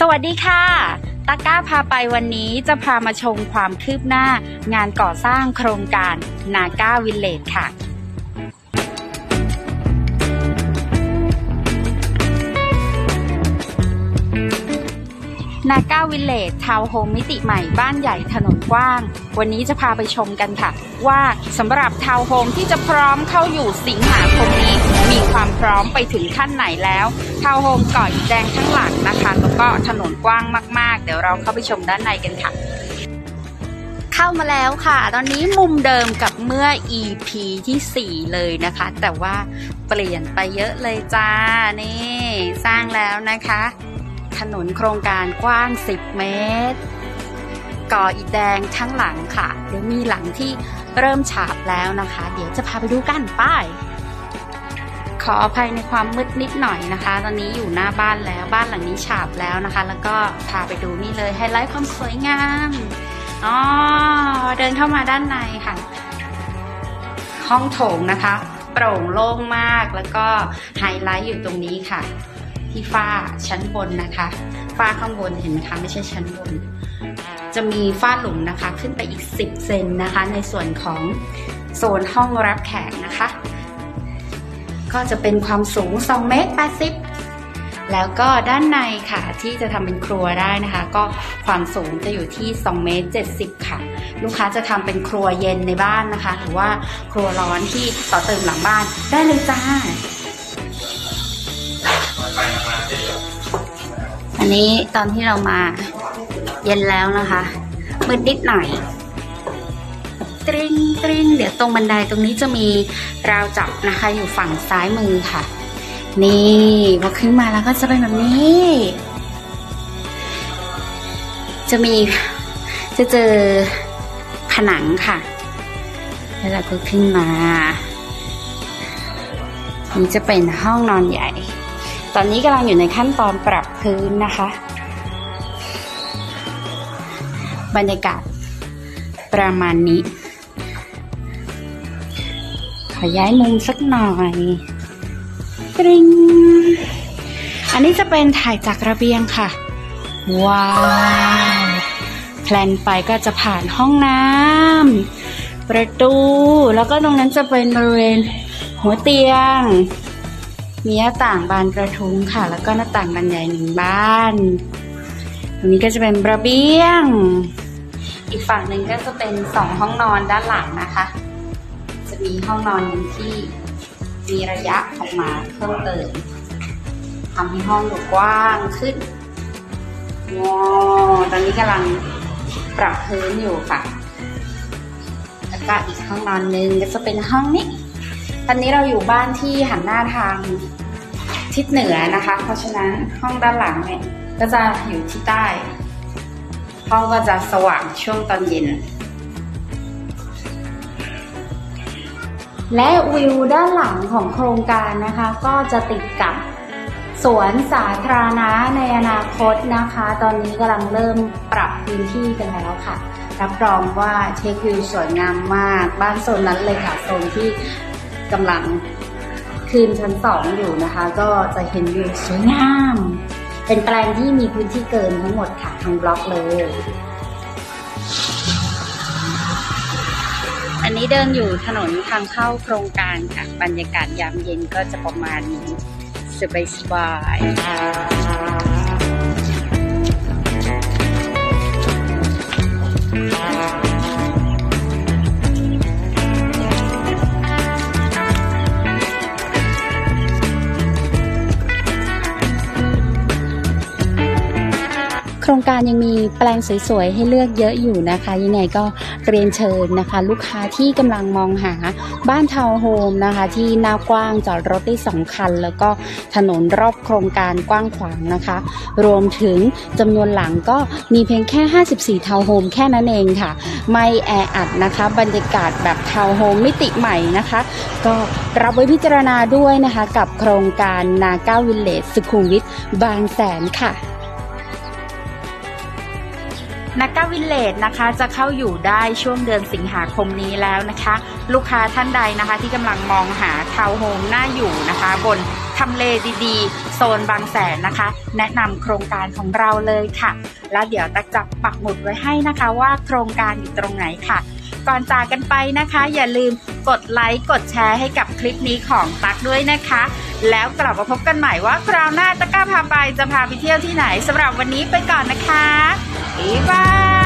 สวัสดีค่ะตาก้าพาไปวันนี้จะพามาชมความคืบหน้างานก่อสร้างโครงการนาก้าวิลเลจค่ะ นาก้าวิลเลจทาวน์โฮมมิติใหม่บ้านใหญ่ถนนกว้าง วันนี้จะพาไปชมกันค่ะ ว่าสำหรับทาวน์โฮมที่จะพร้อมเข้าอยู่สิงหาคมนี้ มีความพร้อมไปถึงขั้นไหนแล้วทาวน์โฮมก่ออิฐแดงข้างหลังนะคะแล้วก็ถนนกว้างมาก ๆ เดี๋ยวเราเข้าไปชมด้านในกันค่ะเข้ามาแล้วค่ะ ตอนนี้มุมเดิมกับเมื่อ EP ที่ 4 เลยนะคะ แต่ว่าเปลี่ยนไปเยอะเลยจ้า นี่ สร้างแล้วนะคะ ถนนโครงการกว้าง 10 เมตร ก่ออิฐแดงข้งหลังค่ะ เดี๋ยวมีหลังที่เริ่มฉาบแล้วนะคะ เดี๋ยวจะพาไปดูกันป้ายขออภัยในความมืดนิดหน่อยนะคะ ตอนนี้อยู่หน้าบ้านแล้วบ้านหลังนี้ฉาบแล้วนะคะ แล้วก็พาไปดูนี่เลยไฮไลท์ความสวยงามอ๋อเดินเข้ามาด้านในค่ะ ห้องโถงนะคะ โปร่งโล่งมากแล้วก็ไฮไลท์อยู่ตรงนี้ค่ะ ที่ฝ้าชั้นบนนะคะ ฝ้าข้างบนเห็นไหมคะไม่ใช่ชั้นบน จะมีฝ้าหลุมนะคะขึ้นไปอีก 10เซนนะคะ ในส่วนของโซนห้องรับแขกนะคะ ก็จะเป็นความสูง 2 เมตร80 แล้วก็ด้านในค่ะที่จะทำเป็นครัวได้นะคะ ก็ความสูงจะอยู่ที่ 2 เมตร 70 ค่ะ ลูกค้าจะทำเป็นครัวเย็นในบ้านนะคะ หรือว่าครัวร้อนที่ต่อเติมหลังบ้านได้เลยจ้า นนี้ตอนที่เรามาเย็นแล้วนะคะมืดนิดหน่อยตริงตริงเดี๋ยวตรงบันไดตรงนี้จะมีราวจับนะคะ อยู่ฝั่งซ้ายมือค่ะ นี่พอขึ้นมาแล้วก็จะเป็นแบบนี้ จะมีจะเจอผนังค่ะ แล้วเราก็ขึ้นมา นี่จะเป็นห้องนอนใหญ่ ตอนนี้กำลังอยู่ในขั้นตอนปรับพื้นนะคะ บรรยากาศประมาณนี้ ขอย้ายมุมสักหน่อยกริงอันนี้จะเป็นถ่ายจากระเบียงค่ะ ว้าว แพลนไปก็จะผ่านห้องน้ำประตู แล้วก็ตรงนั้นจะเป็นบริเวณหัวเตียง มีหน้าต่างบานกระทุ้งค่ะ แล้วก็หน้าต่างบานใหญ่หนึ่งบานตรงนี้ก็จะเป็นระเบียง อีกฝั่งหนึ่งก็จะเป็นสองห้องนอนด้านหลังนะคะ จะมีห้องนอนที่มีระยะออกมาเพิ่มเติมทำให้ห้องดูกว้างขึ้นว้าวตอนนี้กำลังปรับพื้นอยู่ค่ะ แล้วก็อีกห้องนอนหนึ่งก็จะเป็นห้องนี้ ตอนนี้เราอยู่บ้านที่หันหน้าทางทิศเหนือนะคะ เพราะฉะนั้นห้องด้านหลังเนี่ยก็จะอยู่ที่ใต้ ห้องก็จะสว่างช่วงตอนเย็น และวิวด้านหลังของโครงการนะคะ ก็จะติดกับสวนสาธารณะในอนาคตนะคะ ตอนนี้กำลังเริ่มปรับพื้นที่กันแล้วค่ะ รับรองว่าเทควิวสวยงามมาก บ้านโซนนั้นเลยค่ะโซนที่ กำลังคืนชั้นสองอยู่นะคะ ก็จะเห็นวิวสวยงาม เป็นแปลงที่มีพื้นที่เกินทั้งหมดค่ะทั้งบล็อกเลย อันนี้เดินอยู่ถนนทางเข้าโครงการค่ะ บรรยากาศยามเย็นก็จะประมาณนี้สบายสบาย ครงการยังมีแปลงสวยๆ ให้เลือกเยอะอยู่นะคะ ยังไงก็เรียนเชิญนะคะ ลูกค้าที่กำลังมองหาบ้านทาวน์โฮมนะคะ ที่หน้ากว้างจอดรถได้สองคัน แล้วก็ถนนรอบโครงการกว้างขวางนะคะ รวมถึงจำนวนหลังก็มีเพียงแค่ 54 ทาวน์โฮมแค่นั้นเองค่ะ ไม่แออัดนะคะ บรรยากาศแบบทาวน์โฮมมิติใหม่นะคะ ก็รับไว้พิจารณาด้วยนะคะ กับโครงการนาเก้าวิลเลจสุขุมวิทบางแสนค่ะ นักก้าวิลเลจนะคะจะเข้าอยู่ได้ช่วงเดือนสิงหาคมนี้แล้วนะคะ ลูกค้าท่านใดนะคะที่กำลังมองหาทาวน์โฮมน่าอยู่นะคะ บนทำเลดีๆ โซนบางแสนนะคะ แนะนำโครงการของเราเลยค่ะ แล้วเดี๋ยวตักจะปักหมุดไว้ให้นะคะว่าโครงการอยู่ตรงไหนค่ะ ก่อนจากกันไปนะคะ อย่าลืมกดไลค์กดแชร์ให้กับคลิปนี้ของตักด้วยนะคะ แล้วกลับมาพบกันใหม่ว่าคราวหน้าตะกร้าพาไปจะพาไปเที่ยวที่ไหนสำหรับวันนี้ไปก่อนนะคะบ๊ายบ